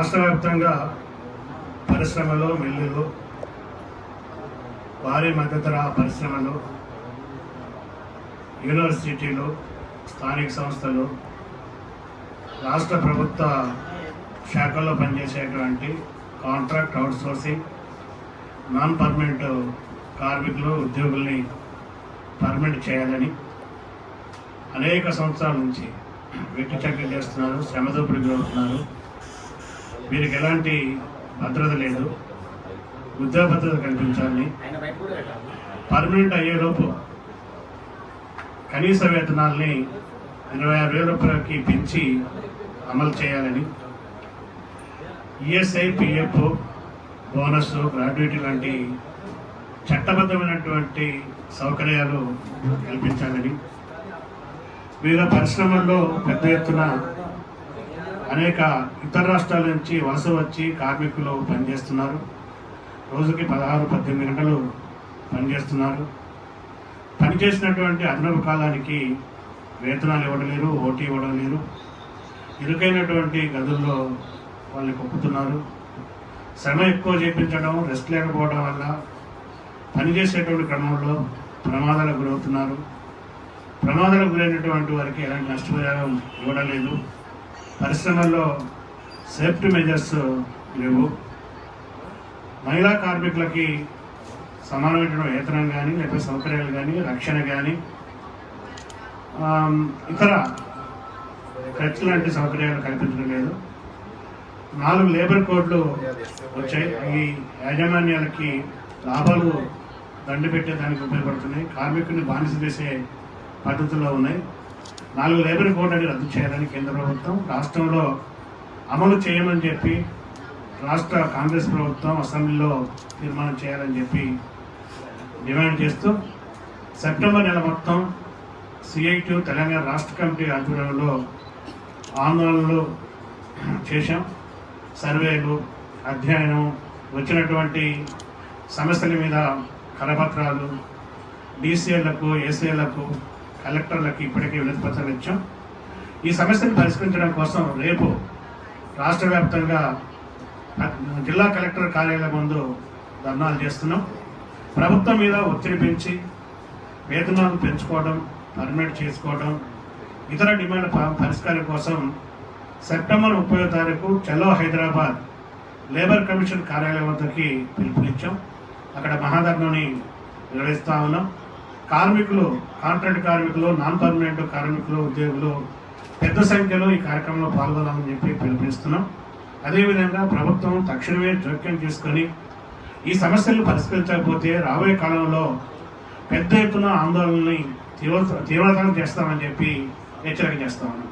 రాష్ట్ర వ్యాప్తంగా పరిశ్రమలు మిల్లులు భారీ మధ్యతర పరిశ్రమలు యూనివర్సిటీలు స్థానిక సంస్థలు రాష్ట్ర ప్రభుత్వ శాఖల్లో పనిచేసేటువంటి కాంట్రాక్ట్ అవుట్సోర్సింగ్ నాన్ పర్మనెంట్ కార్మికులు ఉద్యోగుల్ని పర్మనెంట్ చేయాలని అనేక సంవత్సరాల నుంచి వెట్టి చక్రం చేస్తున్నారు శ్రమదోపిడికి గురవుతున్నారు వీరికి ఎలాంటి భద్రత లేదు. ఉద్యోగ భద్రత కల్పించాలని పర్మనెంట్ అయ్యేలోపు కనీస వేతనాల్ని ఇరవై ఆరు వేల రూపాయలకి పెంచి అమలు చేయాలని ఈఎస్ఐ పిఎఫ్ బోనస్ గ్రాడ్యుయేటీ లాంటి చట్టబద్ధమైనటువంటి సౌకర్యాలు కల్పించాలని వివిధ పరిశ్రమల్లో పెద్ద ఎత్తున అనేక ఇతర రాష్ట్రాల నుంచి వలస వచ్చి కార్మికులు పనిచేస్తున్నారు. రోజుకి పదహారు పద్దెనిమిది గంటలు పనిచేస్తున్నారు. పనిచేసినటువంటి అదనపు కాలానికి వేతనాలు ఇవ్వడం లేరు ఓటీ ఇవ్వడలేరు ఇరుకైనటువంటి గదుల్లో వాళ్ళని కొప్పుతున్నారు. శ్రమ ఎక్కువ చేపించడం రెస్ట్ లేకపోవడం వల్ల పనిచేసేటువంటి క్రమంలో ప్రమాదాలకు గురవుతున్నారు. ప్రమాదాలకు గురైనటువంటి వారికి ఎలాంటి నష్టపరిహారం ఇవ్వడం లేదు. పరిశ్రమల్లో సేఫ్టీ మెజర్స్ లేవు. మహిళా కార్మికులకి సమానమైన వేతనం కానీ లేకపోతే సౌకర్యాలు కానీ రక్షణ కానీ ఇతర ఖర్చు లాంటి సౌకర్యాలు కల్పించడం లేదు. నాలుగు లేబర్ కోడ్లు వచ్చాయి. ఈ యాజమాన్యాలకి లాభాలు దండు పెట్టేదానికి ఉపయోగపడుతున్నాయి. కార్మికుని బానిస చేసే పద్ధతుల్లో ఉన్నాయి. నాలుగు లేబర్ కోడ్ రద్దు చేయాలని కేంద్ర ప్రభుత్వం రాష్ట్రంలో అమలు చేయమని చెప్పి రాష్ట్ర కాంగ్రెస్ ప్రభుత్వం అసెంబ్లీలో తీర్మానం చేయాలని చెప్పి డిమాండ్ చేస్తూ సెప్టెంబర్ నెల మొత్తం సిఐటి తెలంగాణ రాష్ట్ర కమిటీ ఆధ్వర్యంలో ఆందోళనలు చేశాం. సర్వేలు అధ్యయనం వచ్చినటువంటి సమస్యల మీద కరపత్రాలు డీసీఎల్లకు ఏసీఎల్లకు కలెక్టర్లకు ఇప్పటికే వినతి పత్రాలు ఇచ్చాం. ఈ సమస్యను పరిష్కరించడం కోసం రేపు రాష్ట్ర వ్యాప్తంగా జిల్లా కలెక్టర్ కార్యాలయం ముందు ధర్నాలు చేస్తున్నాం. ప్రభుత్వం మీద ఒత్తిడి పెంచి వేతనాలు పెంచుకోవడం పర్మిట్ చేసుకోవడం ఇతర డిమాండ్ పరిష్కారం కోసం సెప్టెంబర్ ముప్పై తారీఖు చలో హైదరాబాద్ లేబర్ కమిషన్ కార్యాలయం వద్దకి పిలుపునిచ్చాం. అక్కడ మహాధర్నాని నిర్వహిస్తా ఉన్నాం. కార్మికులు కాంట్రాక్ట్ కార్మికులు నాన్ పర్మనెంట్ కార్మికులు ఉద్యోగులు పెద్ద సంఖ్యలో ఈ కార్యక్రమంలో పాల్గొనాలని చెప్పి పిలుపునిస్తున్నాం. అదేవిధంగా ప్రభుత్వం తక్షణమే జోక్యం చేసుకొని ఈ సమస్యలు పరిష్కరించకపోతే రాబోయే కాలంలో పెద్ద ఎత్తున ఆందోళనని తీవ్ర తీవ్రతరం చేస్తామని చెప్పి హెచ్చరిక చేస్తా ఉన్నాం.